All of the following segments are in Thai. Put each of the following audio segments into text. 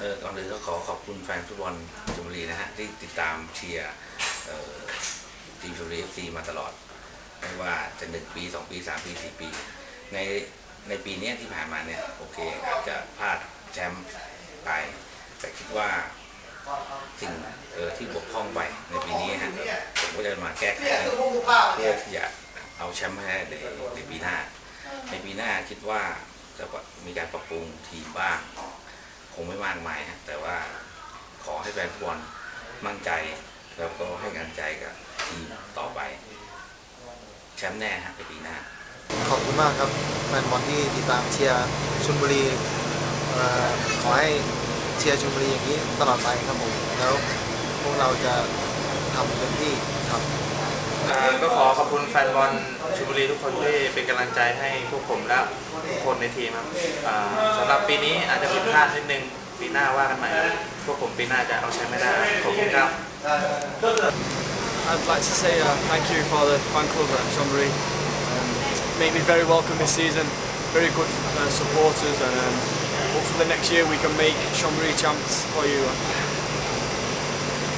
เออก่อนอื่นก็ขอขอบคุณแฟนฟุตบอลชลบุรีนะฮะที่ติดตามเชียร์ทีมชลบุรีเอฟซีมาตลอด ไม่ว่าจะหนึ่งปีสองปีสามปีสี่ปี ในในปีนี้ที่ผ่านมาเนี่ยโอเคอาจจะพลาดแชมป์ไป แต่คิดว่าสิ่งเออที่บกพร่องไปในปีนี้ฮะผมก็จะมาแก้ไขเพื่อที่จะเอาแชมป์ให้ได้ในในปีหน้า ในปีหน้าคิดว่าจะมีการปรับปรุงทีมบ้าง งไม่มากมายฮะแต่ว่าขอให้แฟนฟุตบอลมั่นใจแล้วก็ให้กำลังใจกับทีมต่อไปแชมป์แน่ฮะในปีหน้า ขอบคุณมากครับแฟนบอลที่ติดตามเชียร์ชลบุรีเอ่อขอให้เชียร์ชลบุรีอย่างนี้ตลอดไปครับผมแล้วพวกเราจะทำเต็มที่ครับ ก็ขอขอบคุณแฟนบอลชลบุรีทุกคนที่เป็นกำลังใจให้พวกผมและทุกคนในทีมครับอ่าสำหรับปีนี้อาจจะผิดพลาดนิดนึงปีหน้าว่ากันใหม่ครับพวกผมปีหน้าจะเอาแชมป์ไม่ได้ขอบคุณครับ I'd like to say uh, thank you for the fan club at Chonburi. Um, made me very welcome this season. Very good uh, supporters, and um, hopefully next year we can make Chonburi champs for you.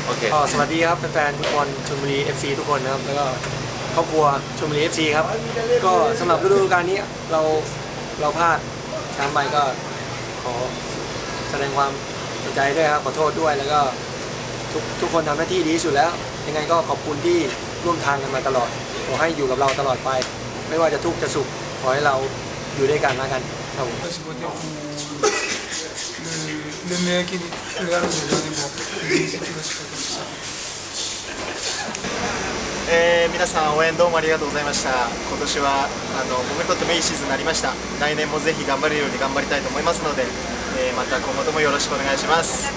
โอเคก็สวัสดีครับแฟนๆฟุตบอลชลบุรี FC ทุกคนนะครับ แล้วก็ครอบครัวชลบุรี FC ครับ ก็สำหรับฤดูกาลนี้เราเราพลาดแชมป์ไปก็ขอแสดงความเสียใจด้วยครับขอโทษด้วยแล้วก็ทุกทุกคนทำหน้าที่ดีที่สุดแล้ว ยังไงก็ขอบคุณที่ร่วมทางกันมาตลอด ขอให้อยู่กับเราตลอดไป ไม่ว่าจะทุกข์จะสุขขอให้เราอยู่ด้วยกันแล้วกันครับผม Le, le meilleur qui regarde le dernier mois. え、皆さん応援どうもありがとうございました。今年はあの僕にとってもいシーズンになりました。来年もぜひ頑張れるように頑張りたいと思いますので、え、また今後ともよろしくお願いします。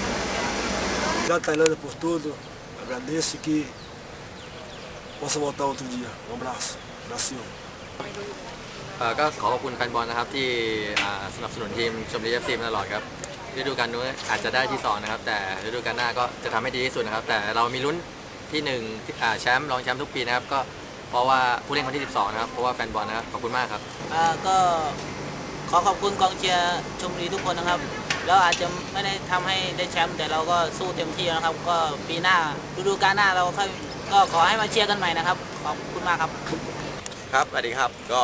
ก็ขอบคุณแฟนบอลนะครับที่สนับสนุนทีมชมรีเอฟซีมาตลอดครับ ฤดูกาลนู้นอาจจะได้ที่สองนะครับ แต่ฤดูกาลหน้าก็จะทำให้ดีที่สุดนะครับ แต่เรามีลุ้นที่หนึ่งที่อ่าแชมป์รองแชมป์ทุกปีนะครับ ก็เพราะว่าผู้เล่นคนที่ 12 นะครับ เพราะว่าแฟนบอลนะครับ ขอบคุณมากครับ อ่าก็ขอขอบคุณกองเชียร์ชมบุรีทุกคนนะครับ แล้วอาจจะไม่ได้ทำให้ได้แชมป์แต่เราก็สู้เต็มที่แล้วนะครับ ก็ปีหน้าฤดูกาลหน้าเราค่อยก็ขอให้มาเชียร์กันใหม่นะครับ ขอบคุณมากครับ ครับ สวัสดีครับ ก็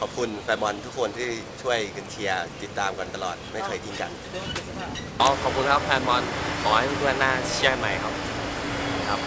ขอบคุณแฟนบอลทุกคนที่ช่วยกันเชียร์ติดตามกันตลอดไม่เคยทิ้งกันอ๋อขอบคุณครับแฟนบอลขอให้เพื่อนหน้าเชียร์ใหม่ครับครับ